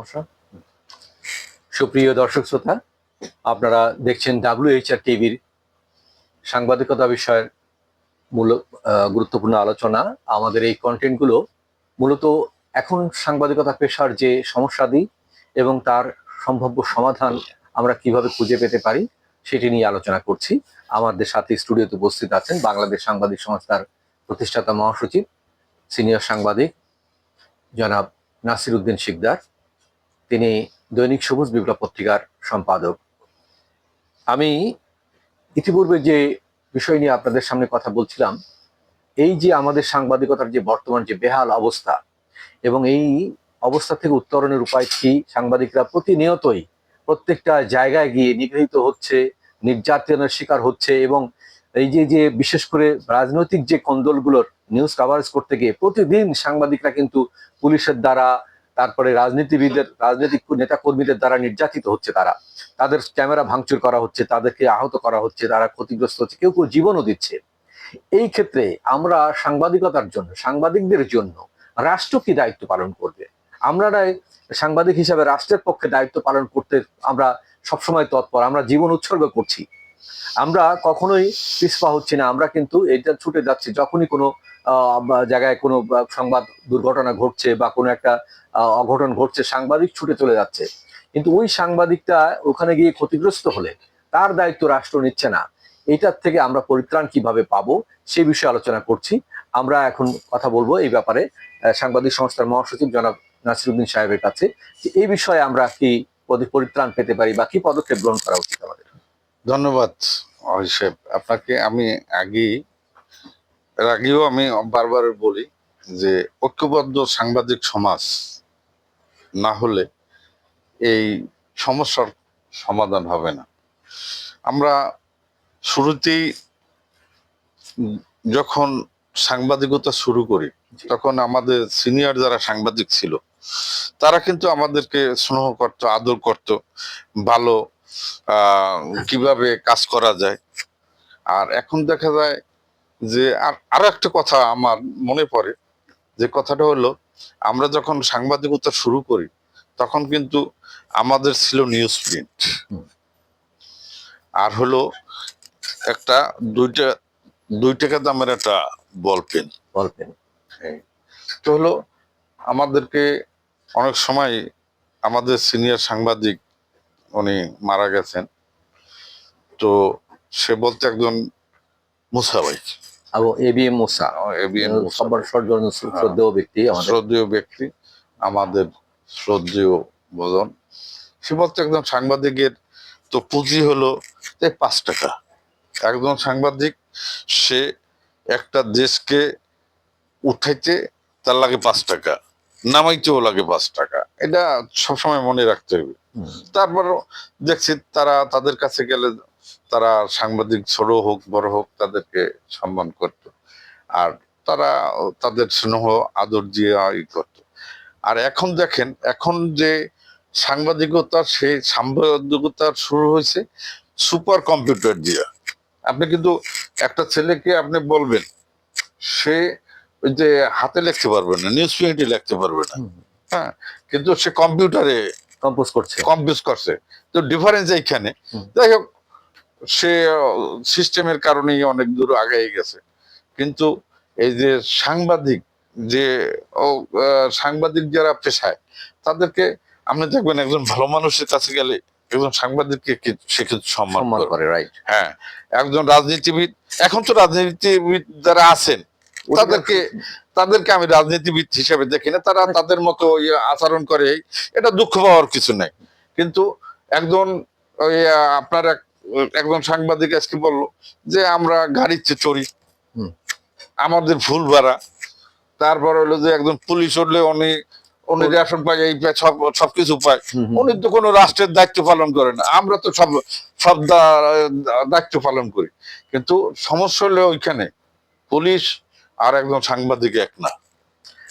সমস্যা। সুপ্রিয় দর্শক শ্রোতা, আপনারা দেখছেন ডাব্লিউএইচআর টিভির সাংবাদিকতা বিষয়ের মূল গুরুত্বপূর্ণ আলোচনা। আমাদের এই কন্টেন্টগুলো মূলত এখন সাংবাদিকতা পেশার যে সমস্যাদি এবং তার সম্ভাব্য সমাধান আমরা কীভাবে খুঁজে পেতে পারি, সেটি নিয়ে আলোচনা করছি। আমাদের সাথে স্টুডিওতে উপস্থিত আছেন বাংলাদেশ সাংবাদিক সংস্থার প্রতিষ্ঠাতা মহাসচিব, সিনিয়র সাংবাদিক জনাব নাসির উদ্দিন শিকদার। তিনি দৈনিক সবুজ বিপ্লব পত্রিকার সম্পাদক। আমি ইতিপূর্বে যে বিষয় নিয়ে আপনাদের সামনে কথা বলছিলাম, এই যে আমাদের সাংবাদিকতার যে বর্তমান যে বেহাল অবস্থা এবং এই অবস্থা থেকে উত্তরণের উপায় কি, সাংবাদিকরা প্রতিনিয়তই প্রত্যেকটা জায়গায় গিয়ে নিগৃহীত হচ্ছে, নির্যাতনের শিকার হচ্ছে এবং এই যে যে বিশেষ করে রাজনৈতিক যে কন্দলগুলোর নিউজ কাভারেজ করতে গিয়ে প্রতিদিন সাংবাদিকরা কিন্তু পুলিশের দ্বারা তারপরে রাজনীতিবিদদের, রাজনৈতিক নেতা কর্মীদের দ্বারা নির্যাতিত হচ্ছে তারা। তাদের ক্যামেরা ভাঙচুর করা হচ্ছে, তাদেরকে আহত করা হচ্ছে, তারা ক্ষতিগ্রস্ত হচ্ছে, কেউ কেউ জীবনও দিচ্ছে। এই ক্ষেত্রে আমরা সাংবাদিকতার জন্য, সাংবাদিকদের জন্য রাষ্ট্র কি দায়িত্ব পালন করবে? আমরা সাংবাদিক হিসাবে রাষ্ট্রের পক্ষে দায়িত্ব পালন করতে আমরা সবসময় তৎপর, আমরা জীবন উৎসর্গ করছি। আমরা কখনোই পিছপা হচ্ছি না, আমরা কিন্তু এটা ছুটে যাচ্ছি। যখনই কোনো জায়গায় কোনো সংবাদ দুর্ঘটনা ঘটছে বা কোনো একটা অঘটন ঘটছে, সাংবাদিক ছুটে চলে যাচ্ছে। কিন্তু ওই সাংবাদিকটা ওখানে গিয়ে ক্ষতিগ্রস্ত হলে তার দায়িত্ব রাষ্ট্র নিচ্ছে না। এটার থেকে আমরা পরিত্রাণ কীভাবে পাবো সেই বিষয়ে আলোচনা করছি। আমরা এখন কথা বলব এই ব্যাপারে সাংবাদিক সংস্থার মহাসচিব জনাব নাসিরুদ্দিন সাহেবের কাছে, যে এই বিষয়ে আমরা কি পরি- পরিত্রাণ পেতে পারি বা কি পদক্ষেপ গ্রহণ করা উচিত আমাদের? ধন্যবাদ অহিসেব আপনাকে আমি আগেই এর আগেও আমি বারবার বলি যে ঐক্যবদ্ধ সাংবাদিক সমাজ না হলে এই সমস্যার সমাধান হবে না। আমরা শুরুতেই যখন সাংবাদিকতা শুরু করি তখন আমাদের সিনিয়র যারা সাংবাদিক ছিল তারা কিন্তু আমাদেরকে স্নেহ করতো আদর করতো ভালো কীভাবে কাজ করা যায়। আর এখন দেখা যায় যে আর আরও একটা কথা আমার মনে পড়ে যে কথাটা হলো আমরা যখন সাংবাদিকতা শুরু করি তখন কিন্তু আমাদের ছিল নিউজ প্রিন্ট আর হলো একটা দুইটা দুই টাকা দামের একটা বল পেন বলবেন তো হলো আমাদেরকে অনেক সময় আমাদের সিনিয়র সাংবাদিক উনি মারা গেছেন। তো সে বলতে একজন মুসা ভাই। এবং এ বি এম মোসা। সবার সর্জন শ্রদ্ধেয় ব্যক্তি শ্রদ্ধেয় ব্যক্তি আমাদের শ্রদ্ধেয় সে বলতে একজন সাংবাদিকের তো পুঁজি হলো পাঁচ টাকা। একজন সাংবাদিক সে একটা দেশকে উঠাইতে তার লাগে পাঁচ টাকা। নামাইতেও লাগে পাঁচ টাকা। এটা সবসময় মনে রাখতে হবে। তারপর দেখছি তারা তাদের কাছে গেলে তারা সাংবাদিক ছোট হোক বড় হোক তাদেরকে সম্মান করত। আর তারা তাদের স্নেহ আদর দিয়ে ই করত। আর এখন দেখেন এখন যে সাংবাদিকতা সেই সাংবাদিকতা শুরু হয়েছে সুপার কম্পিউটার দিয়ে। আপনি কিন্তু একটা ছেলেকে আপনি বলবেন সে যে হাতে লিখতে পারবে না নিউজ প্রিন্টে লিখতে পারবে না। হ্যাঁ কিন্তু সে কম্পিউটারে কম্পোজ করছে। কম্পোজ করছে। তো ডিফারেন্স এইখানে। যাই হোক সে সিস্টেমের কারণেই অনেক দূর আগাই গেছে। কিন্তু এই যে সাংবাদিক যে ও সাংবাদিক যারা পেশায় তাদেরকে আপনি দেখবেন একজন ভালো মানুষের কাছে গেলে একজন সাংবাদিককে সে কিন্তু সম্মান করে রাইট হ্যাঁ একজন রাজনীতিবিদ এখন তো রাজনীতিবিদ যারা আছেন তাদেরকে তাদেরকে আমি রাজনীতিবিদ হিসেবে দেখি না তারা তাদের মতো ইয়ে আচরণ করে এটা দুঃখ পাওয়ার কিছু নেই। কিন্তু একজন আপনার এক একজন সাংবাদিক আজকে বলল যে আমরা গাড়ির চেয়ে চড়ি। আমাদের ভুল ভাড়া। তারপর হলো যে একজন পুলিশ উঠলে উনি উনি রেশন পায় এই পায় সব সবকিছু পায়। উনি তো কোনো রাষ্ট্রের দায়িত্ব পালন করে না। আমরা তো সব সব দায়িত্ব পালন করি। কিন্তু সমস্যা হলে ওইখানে। পুলিশ আর একজন সাংবাদিক এক না।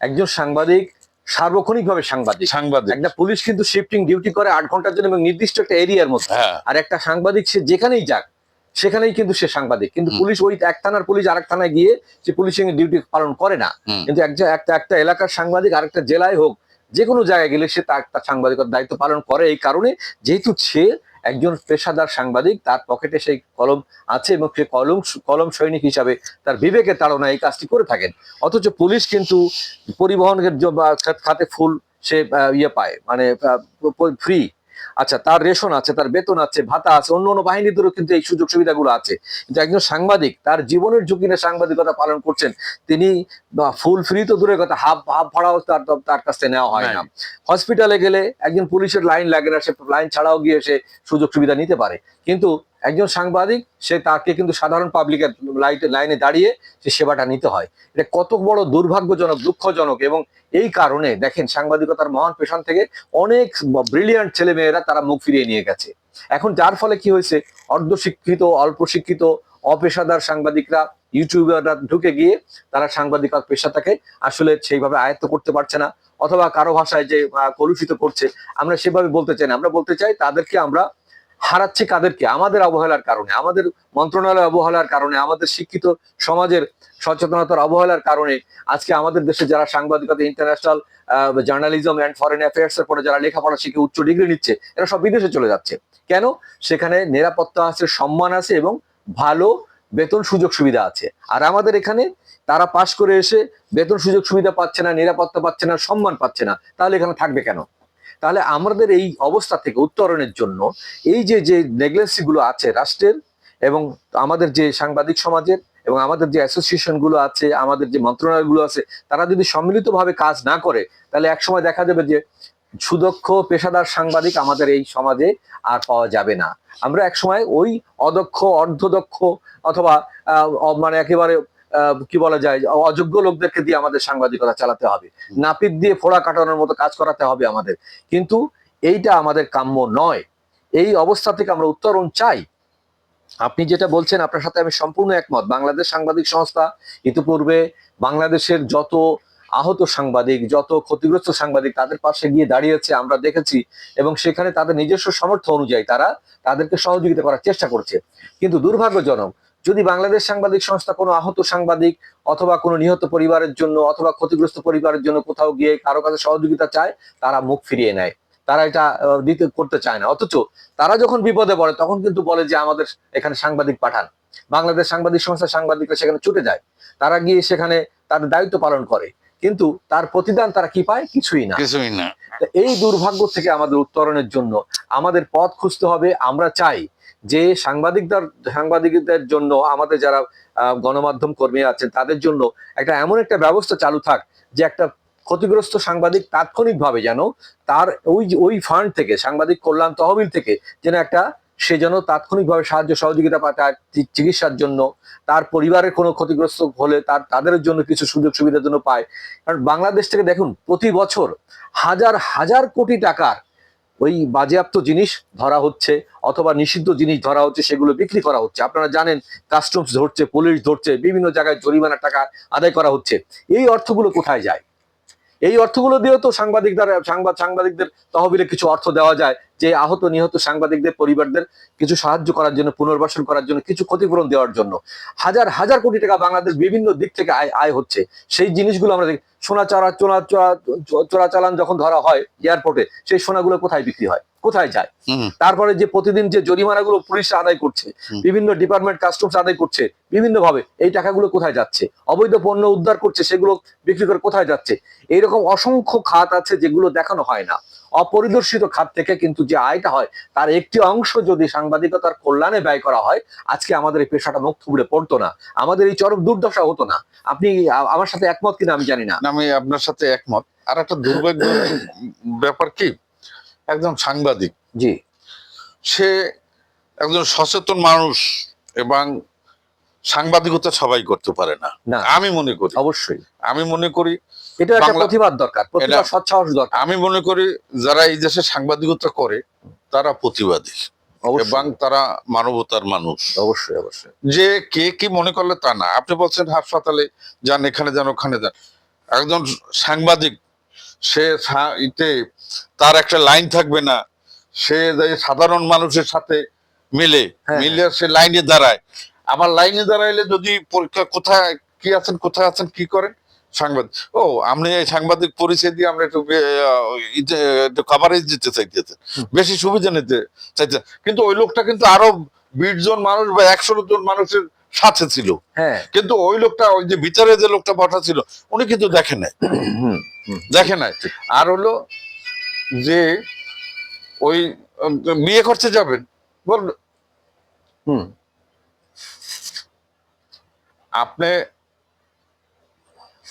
একজন সাংবাদিক সার্বক্ষণিকভাবে সাংবাদিক। সাংবাদিক। একটা পুলিশ কিন্তু শিফটিং ডিউটি করে আট ঘণ্টার জন্য এবং নির্দিষ্ট একটা এরিয়ার মধ্যে। হ্যাঁ। আর একটা সাংবাদিক সে যেখানেই যাক সেখানেই কিন্তু সে সাংবাদিক। কিন্তু পুলিশ ওই এক থানার পুলিশ আরেক থানায় গিয়ে সে পুলিশিং ডিউটি পালন করে না। কিন্তু একটা একটা এলাকার সাংবাদিক আরেকটা জেলায় হোক যে কোনো জায়গায় গেলে সে তার তার সাংবাদিকতার দায়িত্ব পালন করে। এই কারণে যেহেতু সে একজন পেশাদার সাংবাদিক, তার পকেটে সেই কলম আছে এবং সে কলম কলম সৈনিক হিসাবে তার বিবেকের তাড়নায় এই কাজটি করে থাকেন। অথচ পুলিশ কিন্তু পরিবহনের খাতে ফুল সে ইয়ে পায় মানে ফ্রি। আচ্ছা তার রেশন আছে তার বেতন আছে ভাতা আছে অন্য অন্য বাহিনীদেরও কিন্তু এই সুযোগ সুবিধাগুলো আছে। কিন্তু একজন সাংবাদিক তার জীবনের ঝুঁকি নিয়ে সাংবাদিকতা পালন করছেন তিনি ফুল ফ্রি তো দূরের কথা হাফ হাফ ভাড়াও তার তার কাছ থেকে নেওয়া হয় না। হসপিটালে গেলে একজন পুলিশের লাইন লাগে না সে লাইন ছাড়াও গিয়ে সে সুযোগ সুবিধা নিতে পারে। কিন্তু একজন সাংবাদিক, সে তাকে কিন্তু সাধারণ পাবলিকের লাইটে, লাইনে দাঁড়িয়ে সে সেবাটা নিতে হয়। এটা কত বড় দুর্ভাগ্যজনক, দুঃখজনক এবং এই কারণে দেখেন সাংবাদিকতার মহান পেশান থেকে অনেক ব্রিলিয়ান্ট ছেলে মেয়েরা তারা মুখ ফিরিয়ে নিয়ে গেছে। এখন যার ফলে কি হয়েছে? অর্ধশিক্ষিত অল্প শিক্ষিত অপেশাদার সাংবাদিকরা, ইউটিউবাররা ঢুকে গিয়ে তারা সাংবাদিকতা পেশাটাকে আসলে সেইভাবে আয়ত্ত করতে পারছে না। অথবা কারও ভাষায় যে কলুষিত করছে, আমরা সেভাবে বলতে চাই না। আমরা বলতে চাই তাদেরকে আমরা হারাচ্ছি কাদেরকে? আমাদের অবহেলার কারণে, আমাদের মন্ত্রণালয় অবহেলার কারণে, আমাদের শিক্ষিত সমাজের সচেতনতার অবহেলার কারণে আজকে আমাদের দেশে যারা সাংবাদিকতা international journalism and foreign affairs এর পরে যারা লেখাপড়া শিখে উচ্চ ডিগ্রি নিচ্ছে, এরা সব বিদেশে চলে যাচ্ছে। কেন? সেখানে নিরাপত্তা আছে, সম্মান আছে এবং ভালো বেতন সুযোগ সুবিধা আছে। আর আমাদের এখানে তারা পাশ করে এসে বেতন সুযোগ সুবিধা পাচ্ছে না, নিরাপত্তা পাচ্ছে না, সম্মান পাচ্ছে না, তাহলে এখানে থাকবে কেন? তাহলে আমাদের এই অবস্থা থেকে উত্তরণের জন্য এই যে যে নেগলেন্সি গুলো আছে রাষ্ট্রের এবং আমাদের যে সাংবাদিক সমাজের এবং আমাদের যে অ্যাসোসিয়েশনগুলো আছে, আমাদের যে মন্ত্রণালয়গুলো আছে, তারা যদি সম্মিলিতভাবে কাজ না করে, তাহলে একসময় দেখা যাবে যে সুদক্ষ পেশাদার সাংবাদিক আমাদের এই সমাজে আর পাওয়া যাবে না। আমরা একসময় ওই অদক্ষ, অর্ধদক্ষ অথবা মানে একেবারে কি বলা যায় অযোগ্য লোকদেরকে দিয়ে আমাদের সাংবাদিকতা চালাতে হবে। নাপিত দিয়ে ফোড়া কাটানোর মতো কাজ করাতে হবে আমাদের। কিন্তু এইটা আমাদের কাম্য নয়। এই অবস্থা থেকে আমরা উত্তরণ চাই। আপনি যেটা বলছেন আপনার সাথে আমি সম্পূর্ণ একমত। বাংলাদেশ সাংবাদিক সংস্থা ইতিপূর্বে বাংলাদেশের যত আহত সাংবাদিক যত ক্ষতিগ্রস্ত সাংবাদিক তাদের পাশে গিয়ে দাঁড়িয়েছে আমরা দেখেছি। এবং সেখানে তাদের নিজস্ব সামর্থ্য অনুযায়ী তারা তাদেরকে সহযোগিতা করার চেষ্টা করছে। কিন্তু দুর্ভাগ্যজনক যদি বাংলাদেশ সাংবাদিক সংস্থা কোনো আহত সাংবাদিক অথবা কোনো নিহত পরিবারের জন্য অথবা ক্ষতিগ্রস্ত পরিবারের জন্য কোথাও গিয়ে কারও কাছে সহযোগিতা চায় তারা মুখ ফিরিয়ে নেয়। তারা এটা দিতে করতে চায় না। অথচ তারা যখন বিপদে পড়ে তখন কিন্তু বলে যে আমাদের এখানে সাংবাদিক পাঠান। বাংলাদেশ সাংবাদিক সংস্থা সাংবাদিকরা সেখানে ছুটে যায়। তারা গিয়ে সেখানে তাদের দায়িত্ব পালন করে। কিন্তু তার প্রতিদান তারা কি পায়? কিছুই না। কিছুই না। এই দুর্ভাগ্য থেকে আমাদের উত্তরণের জন্য আমাদের পথ খুঁজতে হবে। আমরা চাই যে সাংবাদিকদের সাংবাদিকদের জন্য আমাদের যারা গণমাধ্যম কর্মী আছেন, তাদের জন্য একটা এমন একটা ব্যবস্থা চালু থাক যে একটা ক্ষতিগ্রস্ত সাংবাদিক তাৎক্ষণিকভাবে যেন তার ওই ওই ফান্ড থেকে, সাংবাদিক কল্যাণ তহবিল থেকে যেন একটা, সে যেন তাৎক্ষণিকভাবে সাহায্য, সহযোগিতা পায় তার চিকিৎসার জন্য, তার পরিবারের কোনো ক্ষতিগ্রস্ত হলে তার, তাদের জন্য কিছু সুযোগ সুবিধার জন্য পায়। কারণ বাংলাদেশ থেকে দেখুন, প্রতি বছর হাজার হাজার কোটি টাকার ওই বাজেয়াপ্ত জিনিস ধরা হচ্ছে অথবা নিষিদ্ধ জিনিস ধরা হচ্ছে, সেগুলো বিক্রি করা হচ্ছে। আপনারা জানেন কাস্টমস ধরছে পুলিশ ধরছে, বিভিন্ন জায়গায় জরিমানা টাকা আদায় করা হচ্ছে। এই অর্থগুলো কোথায় যায়? এই অর্থগুলো দিয়েও তো সাংবাদিক দ্বারা সাংবাদ, সাংবাদিকদের তহবিলে কিছু অর্থ দেওয়া যায়, যে আহত, নিহত সাংবাদিকদের পরিবারদের কিছু সাহায্য করার জন্য, পুনর্বাসন করার জন্য, কিছু ক্ষতিপূরণ দেওয়ার জন্য। হাজার হাজার কোটি টাকা বাংলাদেশ বিভিন্ন দিক থেকে আয় আয় হচ্ছে। সেই জিনিসগুলো আমরা দেখি। সোনা চড়া চোরা, চোরাচালান যখন ধরা হয় এয়ারপোর্টে সেই সোনাগুলো কোথায় বিক্রি হয়? কোথায় যায়? তারপরে যে প্রতিদিন যে জরিমানাগুলো পুলিশ আদায় করছে বিভিন্ন ডিপার্টমেন্ট কাস্টমস আদায় করছে বিভিন্ন ভাবে এই টাকাগুলো কোথায় যাচ্ছে? অবৈধ পণ্য উদ্ধার করছে সেগুলো বিক্রি করে কোথায় যাচ্ছে? এইরকম অসংখ্য খাত আছে যেগুলো দেখানো হয় না। অপরিদর্শিত খাত থেকে কিন্তু যে আয়টা হয় তার একটি অংশ যদি সাংবাদিকতার কল্যাণে ব্যয় করা হয় আজকে আমাদের এই পেশাটা মুখ থুবড়ে পড়তো না। আমাদের এই চরম দুর্দশা হতো না। আপনি আমার সাথে একমত কিনা আমি জানি না, আমি আপনার সাথে একমত। আর একটা দুর্ভাগ্য ব্যাপার কি? একজন সাংবাদিক। জি। সে একজন সচেতন মানুষ এবং সাংবাদিকতা সবাই করতে পারে না। আমি মনে করি। অবশ্যই। আমি মনে করি এটা একটা প্রতিবাদ দরকার। প্রতিবাদ সৎসাহস দরকার। আমি মনে করি যারা এই দেশে সাংবাদিকতা করে তারা প্রতিবাদী এবং তারা মানবতার মানুষ। অবশ্যই অবশ্যই। যে কে কি মনে করলে তা না। আপনি বলছেন হাসপাতালে যান এখানে যান ওখানে যান। একজন সাংবাদিক সে ইতে তার একটা লাইন থাকবে না। সে সাধারণ মানুষের সাথে মিলে হ্যাঁ, মিলে সে লাইনে দাঁড়ায়। আমার লাইনে দাঁড়াইলে যদি পরীক্ষা কোথায় কি আছেন কোথায় আছেন কি করেন? সাংবাদিক। ও আপনি এই সাংবাদিক পরিচয় দিয়ে আমরা একটু কাভারেজ দিতে চাইতেছেন বেশি সুবিধা নিতে চাইতেন কিন্তু ওই লোকটা কিন্তু আরও বিশ জন মানুষ বা একশো জন মানুষের সাথে ছিল। হ্যাঁ। কিন্তু ওই লোকটা ওই যে ভিতরে যে লোকটা বসা ছিল উনি কিন্তু দেখে নাই। দেখে নাই। আর হলো যে ওই বিয়ে করতে যাবেন। বল হুম। আপনি